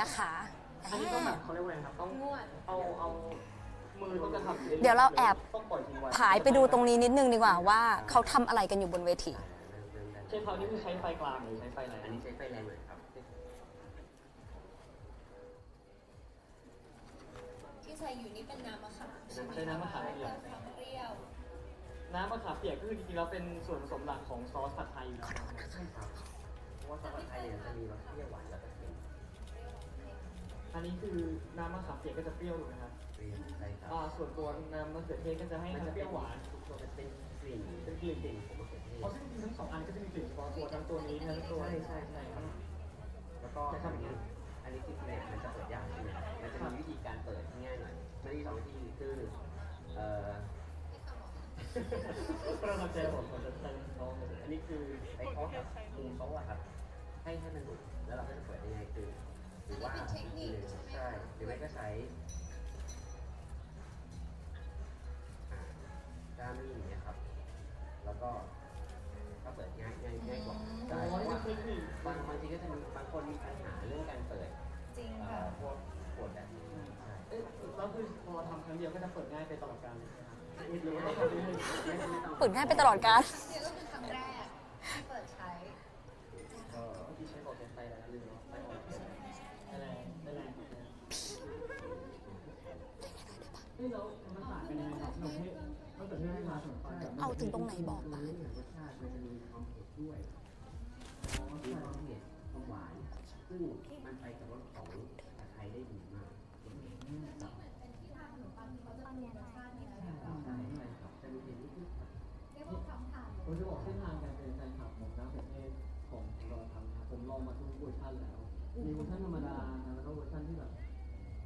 นะคะ อันนี้ต้องแบบเขาเรียกว่าอะไรครับต้องนวดเอาเอามือต้องกระทำเดี๋ยวเราแอบต้องปล่อยทิ้งไว้ผายไปดูตรงนี้นิดนึงดีกว่าว่าเขาทำอะไรกันอยู่บนเวทีเชฟเขานี่คือใช้ไฟกลางหรือใช้ไฟไหนอันนี้ใช้ไฟแรงหน่อยครับที่ใส่อยู่นี่เป็นน้ำมะขามใช่ไหมใช้น้ำมะขามเปียเพิ่กมความเปรี้ยว น้ำมะขามเปียกก็คือจริงๆแล้วเป็นส่วนผสมหลักของซอสผัดไทยอยู่แล้วใช่ครับเพราะว่าซอสผัดไทยเนี่ยจะมีรสเปรี้ยวหวานแล้วก็เค็ม อันนี้คือน้ำมะขามเปียกก็จะเปรี้ยวถูกไหมครับเปรี้ยวใช่ครับ อ่าส่วนตัวน้ำมะเขือเทศก็จะให้มันทั้จะงเปเปรี้รี้ยยววหหวาวานนตัวมันเป็นกลิ่นเป็นกลิ่นกลิ่นของมะเขือเทศเพราะซึ่งจริงๆทั้งสองอันก็จะมีกลิ่นเฉพาะตัวทั้งตัวนี้ทั้งตัวใช่ใช่ใช่ครับแล้วก็ทำอย่างนี้อันนี้คือเนี่ยมันจะเปิดยากใช่ไหมมันจะมีวิธีการเปิดที่ง่ายหน่อยมันมีสองวิธีคือเอ่อประทับใจผมผมจะใช้น้องเลยอันนี้คือไอ้เขากับมุมเขาอะครับให้ให้มันหลุดแล้วเราก็จะเปิดได้ง่ายคือหรือ เดียวก็จะเปิดง่ายไปตลอดกาลเลยใช่ไหมครับหรือว่าต้องทำเรื่อยๆเปิดง่ายไปตลอดกาลเนี่ยก็คือครั้งแรกที่เปิดใช้ ก็เมื่อกี้ใช้บอกใช้ไฟอะไรนะลืมแล้วไฟออกไม่แรงไม่แรงเฮ้ยเรามันต่างกันยังไงครับเราให้เราเกิดให้มาถึงไฟแบบเอาถึงตรงไหนบอกมารสชาติมันจะมีความเผ็ดด้วยมีความเผ็ดความหวานซึ่งมันไปกับรสของผัดไทยได้ดีมากที่ทางขนม ปังที่เขาจะมีรสชาตินี้ใช่ครับใช่ครับจะมีเผ็ดนิดนึงครับเรียกว่าคำถามผมจะบอกเส้นทางการเป็นแฟนคลับของน้ำประเทศของเราทำนะผมลองมาทุกเวอร์ชันแล้ว มีเวอร์ชันธรรมดานะแล้วก็เวอร์ชันที่แบบ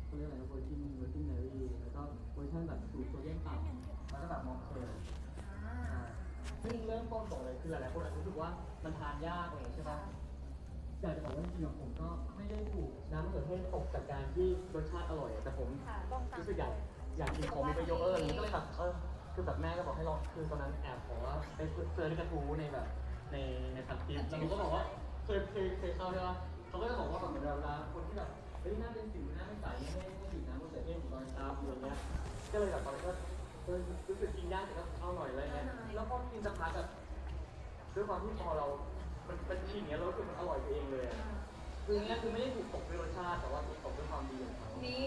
เขาเรียกอะไรนะเวอร์ชันเวอร์ชันเนอรี่แล้วก็เวอร์ชันแบบสูตรโซเดียมต่ำแล้วก็แบบมอคเทลซึ่งเริ่มต้นก่อนเลยคือหลายๆคนอาจจะรู้สึกว่ามันทานยากเลยใช่ปะอยากจะบอกว่าจริงๆผมก็ไม่ได้ถูกน้ำมะเขือเทศตกจากการที่รสชาติอร่อย แต่ผมรู้สึกอยาก อยากกินของมีประโยชน์เออก็เลยแบบเออคือแบบแม่ก็บอกให้ลองคือตอนนั้นแอบขอว่าไปเจอในกระทู้ในแบบในในพันทิปแล้วผมก็บอกว่าเคยเคยเคยเข้าใช่ปะเขาก็จะบอกว่าแบบเหมือนเวลาคนที่แบบเฮ้ยหน้าเป็นสิวหน้าเป็นใสไม่ให้ให้ดื่มน้ำมะเขือเทศของตอนเช้าอะไรเงี้ยก็เลยแบบตอนนั้นก็เออรู้สึกกินยากแต่ก็เอาหน่อยอะไรเงี้ยแล้วพอกินสักพักแบบด้วยความที่พอเรา มันเป็นทีเงี้ยเรารู้สึกมันอร่อยไปเองเลย คือเนี้ยคือไม่ได้ถูกตกด้วยรสชาติแต่ว่าถูกตกด้วยความดีของเขานี่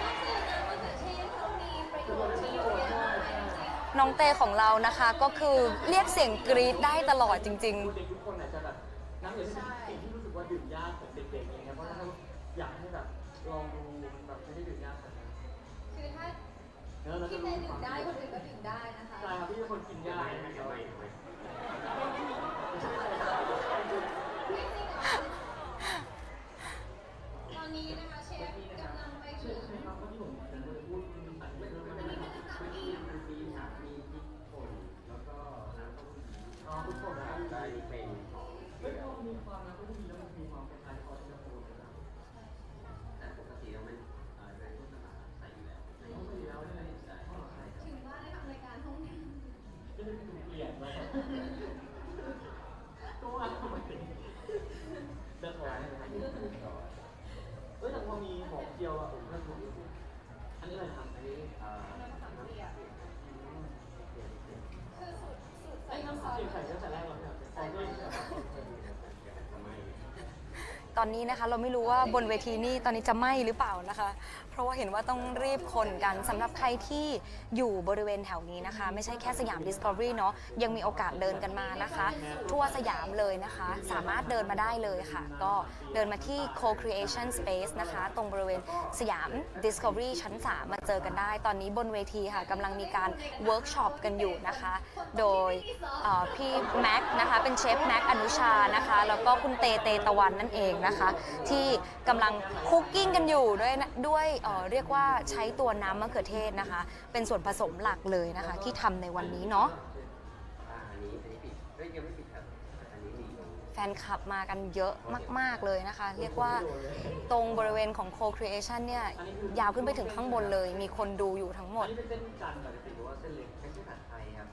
ก็คือน้ำมะเขือเทศเขามีประโยชน์ที่เยอะมากจริงน้องเต้ของเรานะคะก็คือเรียกเสียงกรี๊ดได้ตลอดจริงเด็กทุกคนอาจจะแบบน้ำเหลืองเป็นสิ่งที่รู้สึกว่าดื่มยากของเด็กๆอย่างเงี้ยเพราะฉะนั้นอยากให้แบบลองดูมันแบบไม่ได้ดื่มยากขนาดนั้นๆคือถ้าแล้วเราจะที่รู้เต้ควานมดื่ได้คนอื่นก็ดื่มได้นะคะ ใช่ครับพี่เป็นคนกินยากไม่นะไม่ครับ ไม่ไม่ ไม่จริงเหรอตอนนี้นะคะเชฟกำลังไป ใช่ ถึง ใช่ครับเมื่อกี้ผมจะพูดมันตัดไม่ไม่ไม่ไม่ ไม่มีมันมีครับมีพริกป่นแล้วก็น้ำเต้าหู้ยี้ อ๋อทุกคนนะ ได้เป็น เฮ้ยพอมีความนะก็มีแล้วมันมีความคล้ายๆคอร์สที่เราพูดนะ แต่ปกติเรามันเอ่อในพวกตลาดใส่อยู่แล้วใน ต้องไปแล้วใช่ไหม ใช่ใช่ครับ ถึงว่าได้ทำรายการห้องน้ ก็คือถูกเปลี่ยนมาตัวทำไมเดือดร้อนเลยเอ้ยแต่พอมีหอมเจียวอะผมก็ถูกอันนี้อะไรทำอันนี้อ่าน้ำเปรี้ยวำคือสูตรสูตรไอ้ใส่น้ำน้ำซอสเจียวใส่ตั้งแต่แรกแล้วเนี่ยใส่ด้วย ทำไม ๆ ตอนนี้นะคะเราไม่รู้ว่าบนเวทีนี่ตอนนี้จะไหม้หรือเปล่านะคะ เพราะว่าเห็นว่าต้องรีบคนกันสำหรับใครที่อยู่บริเวณแถวนี้นะคะ ไม่ใช่แค่สยาม Discovery เนาะยังมีโอกาสเดินกันมานะคะ ทั่วสยามเลยนะคะ สามารถเดินมาได้เลยค่ะ ก็เดินมาที่ Co-Creation Space นะคะ ตรงบริเวณสยาม Discovery ชั้น 3 มาเจอกันได้ ตอนนี้บนเวทีค่ะกำลังมีการเวิร์กช็อปกันอยู่นะคะ โดยพี่แม็กนะคะเป็นเชฟแม็กอนุชานะคะ แล้วก็คุณเตเตตะวันนั่นเองนะคะะคะ ที่กำลังคุกกิ้งกันอยู่ด้วยด้วยเอ่อเรียกว่าใช้ตัวน้ำมะเขือเทศนะคะ เป็นส่วนผสมหลักเลยนะคะ ที่ทำในวันนี้เนาะแฟนคลับมากันเยอะมาก ๆ เลยนะคะ เรียกว่าตรงบริเวณของ Co-Creation เนี่ย ยาวขึ้นไปถึงข้างบนเลย มีคนดูอยู่ทั้งหมด เป็นเส้นจันทร์ปกติหรือว่าเส้นเล็กไม่ใช่ผัดไทยครับ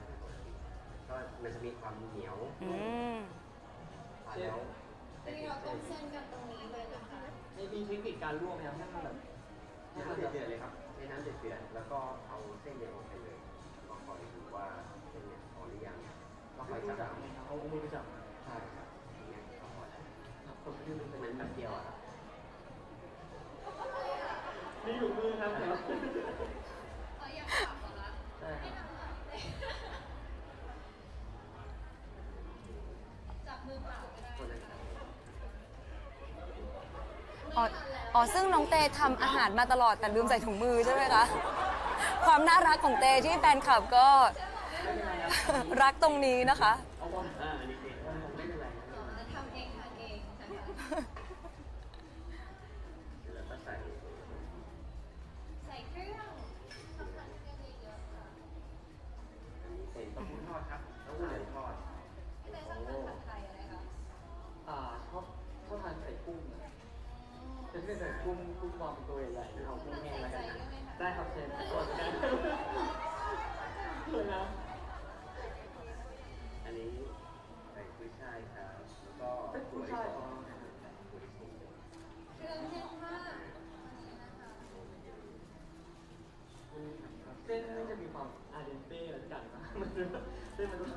ก็มันจะมีความเหนียวอืม ทานแล้ว ทีนี้เราต้ มเส้นกันตรงนี้เลยนะคะใเทคนิคการลวกไหมครับให้มันแบบให้มันน้ำแบบเดือดๆเลยครับในน้ำเดือดๆแล้วก็เอาเส้นเนี่ยลงไปเลยแล้วก็คอยดูว่าเส้นเนี่ยพอหรือยังก็คอยรู้จัจับกไหมครับเอามือไปจับใช่ครับอย่างเงี้ยก็พอแล้วครับผมยืนเหมือนแบบเดียวอะครับนี่อยู่มือครับเดี๋ยว เอออยากถามเหรอคะ ใช่ครับ จับมือเปล่าก็ได้ คนนั้น ค่ะ อ๋ออ๋อซึ่งน้องเตทำอาหารมาตลอดแต่ลืมใส่ถุงมือใช่ไหมคะ ความน่ารักของเตที่แฟนคลับก็ รักตรงนี้นะคะ จะที่เป็นใส่กุ้งกุ้งบอลเป็นตัวใหญ่ๆเอากุ้งแห้งแล้วกันนะได้ครับเชฟก่อนกันเลยนะอันนี้ใส่กุ้ยช่ายครับแล้วก็เป็นกุ้ยช่ายอ๋อถั่วลิสงเครื่องแน่นมากเส้นนี่จะมีความอาเดนเต้อะไรสักอย่างนะมันจะเส้นมันต้อง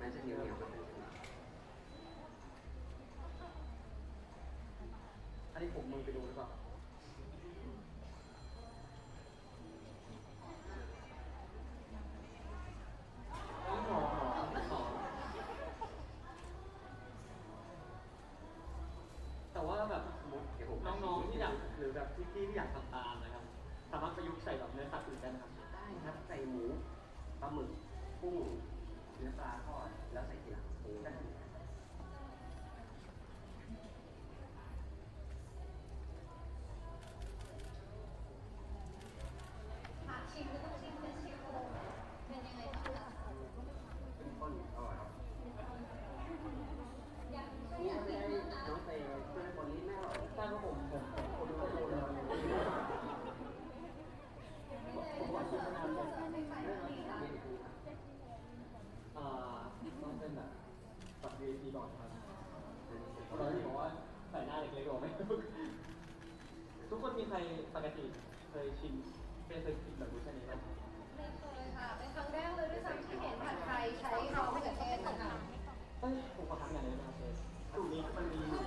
มันจะเหนียวเหนียวๆครับ อันนี้ ผมมือไปดูหรือเปล่าแต่ว่าแบบสมมติน้องๆที่อยากหรือแบบพี่ๆที่อยากทำตามนะครับ สามารถประยุกต์ใส่แบบเนื้อสัตว์อื่นได้นะครับได้ครับใส่หมูปลาหมึกกุ้งเนื้อปลาทอดแล้วใส่ทีหลังได้ ผักชิมก็ต้องชิมเป็นชิมโครงเป็นยังไงบ้างคะ เป็นข้นอร่อยครับ อยาก นี่ อยาก ไม่ กิน ได้ บ้างนะ น้องไปช่วยคนนี้ไม่อร่อย ใช่ครับผมผมผมคนข้อมูลนะครับ ผมว่าคุณจะเอาไปใส่อะไรคะ นี่คือครับ อ่าต้องเป็นแบบตัด VAT ก่อนครับ อันนี้เป็น ตอนที่บอกว่าใส่หน้าเล็กๆออกไหมทุกคนมีใครปกติเค ยชิมเป็นเคยกินแบบรู้ชนิดไหมไม่เคยค่ะ เป็นครั้งแรกเลยด้วยซ้ำที่เห็นผัดไทยใช้ซอสมะเขือเทศนะคะเอ้ยผมขอถามอย่างหนึงนะครับเชฟสูตรนี้มันมีอยู่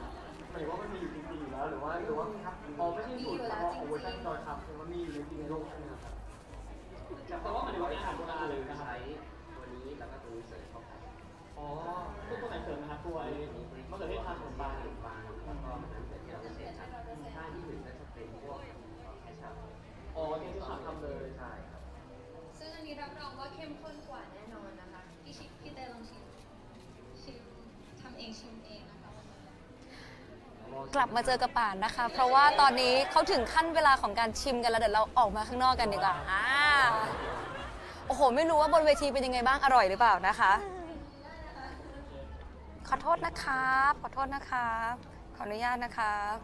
หมายถึงว่ามันมีอยู่จริงๆอยู่แล้วหรือว่าหรือว่าอ๋อไม่ใช่สูตรเฉพาะของเวอร์ชันดอยครับแต่ว่ามีอยู่ในจริงในโลกใช่ไหมครับแต่ว่าหมายถึงว่าเป็นอาหารโบราณเลยนะครับ นี้รับรองว่าเข้มข้นกว่าแน่นอนนะคะพี่ชิพี่เต้ลองชิมชิมทำเองชิมเองนะคะ กลับมาเจอกับป่านนะคะ เพราะว่าตอนนี้เขาถึงขั้นเวลาของการชิมกันแล้วเดี๋ยวเราออกมาข้างนอกกันดีกว่าอ่าโอ้โห ไม่รู้ว่าบนเวทีเป็นยังไงบ้างอร่อยหรือเปล่านะคะ ขอโทษนะครับ ขอโทษนะครับ ขออนุญาตนะครับ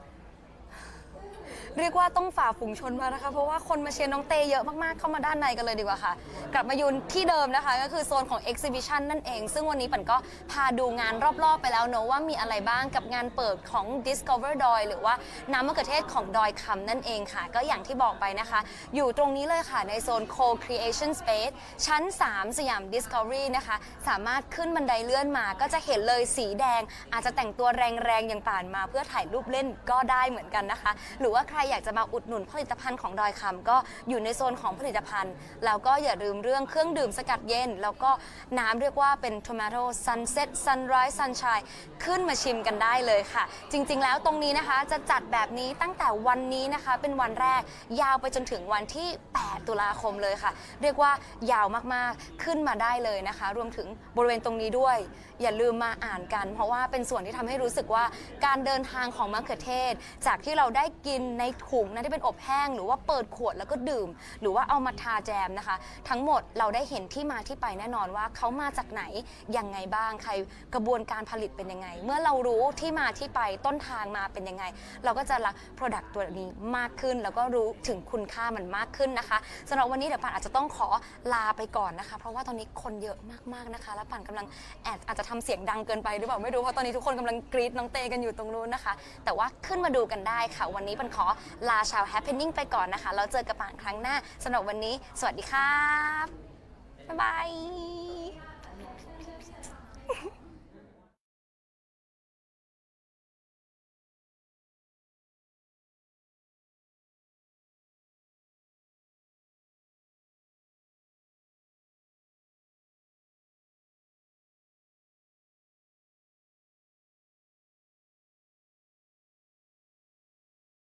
เรียกว่าต้องฝ่าฝูงชนมานะคะ เพราะว่าคนมาเชียร์น้องเตเยอะมากๆ เข้ามาด้านในกันเลยดีกว่าค่ะ กลับมายืนที่เดิมนะคะ ก็คือโซนของ Exhibition นั่นเอง ซึ่งวันนี้ปันก็พาดูงานรอบๆ ไปแล้วเนอะว่ามีอะไรบ้างกับงานเปิดของ Discover ดอยหรือว่าน้ำมะเขือเทศของดอยคำนั่นเองค่ะ ก็อย่างที่บอกไปนะคะ อยู่ตรงนี้เลยค่ะในโซน Co-Creation Space ชั้น 3 สยาม Discovery นะคะ สามารถขึ้นบันไดเลื่อนมาก็จะเห็นเลยสีแดง อาจจะแต่งตัวแรงๆอย่างป่านมาเพื่อถ่ายรูปเล่นก็ได้เหมือนกันนะคะ หรือว่าว่าใครอยากจะมาอุดหนุนผลิตภัณฑ์ของดอยคำก็อยู่ในโซนของผลิตภัณฑ์ แล้วก็อย่าลืมเรื่องเครื่องดื่มสกัดเย็น แล้วก็น้ำเรียกว่าเป็น Tomato Sunset Sunrise Sunshine ขึ้นมาชิมกันได้เลยค่ะ จริงๆ แล้วตรงนี้นะคะจะจัดแบบนี้ตั้งแต่วันนี้นะคะเป็นวันแรกยาวไปจนถึงวันที่ 8 ตุลาคมเลยค่ะ เรียกว่ายาวมากๆขึ้นมาได้เลยนะคะ รวมถึงบริเวณตรงนี้ด้วยอย่าลืมมาอ่านกัน เพราะว่าเป็นส่วนที่ทำให้รู้สึกว่าการเดินทางของมะเขือเทศ จากที่เราได้กินในถุงนะที่เป็นอบแห้ง หรือว่าเปิดขวดแล้วก็ดื่ม หรือว่าเอามาทาแจมนะคะ ทั้งหมดเราได้เห็นที่มาที่ไปแน่นอนว่าเขามาจากไหนยังไงบ้างใครกระบวนการผลิตเป็นยังไง เมื่อเรารู้ที่มาที่ไปต้นทางมาเป็นยังไง เราก็จะรัก Product ตัวนี้มากขึ้น แล้วก็รู้ถึงคุณค่ามันมากขึ้นนะคะสำหรับวันนี้เดี๋ยวปันอาจจะต้องขอลาไปก่อนนะคะ เพราะว่าตอนนี้คนเยอะมากๆนะคะ และปันกำลังแอบอาจจะทำเสียงดังเกินไปหรือเปล่าไม่รู้เพราะตอนนี้ทุกคนกำลังกรี๊ดน้องเตกันอยู่ตรงนู้นนะคะ แต่ว่าขึ้นมาดูกันได้ค่ะ วันนี้เป็นขอลาชาวแฮปปี้นิ่งไปก่อนนะคะแล้วเจอกันปาม่ครั้งหน้าสำหรับวันนี้ สวัสดีครับบ๊ายบาย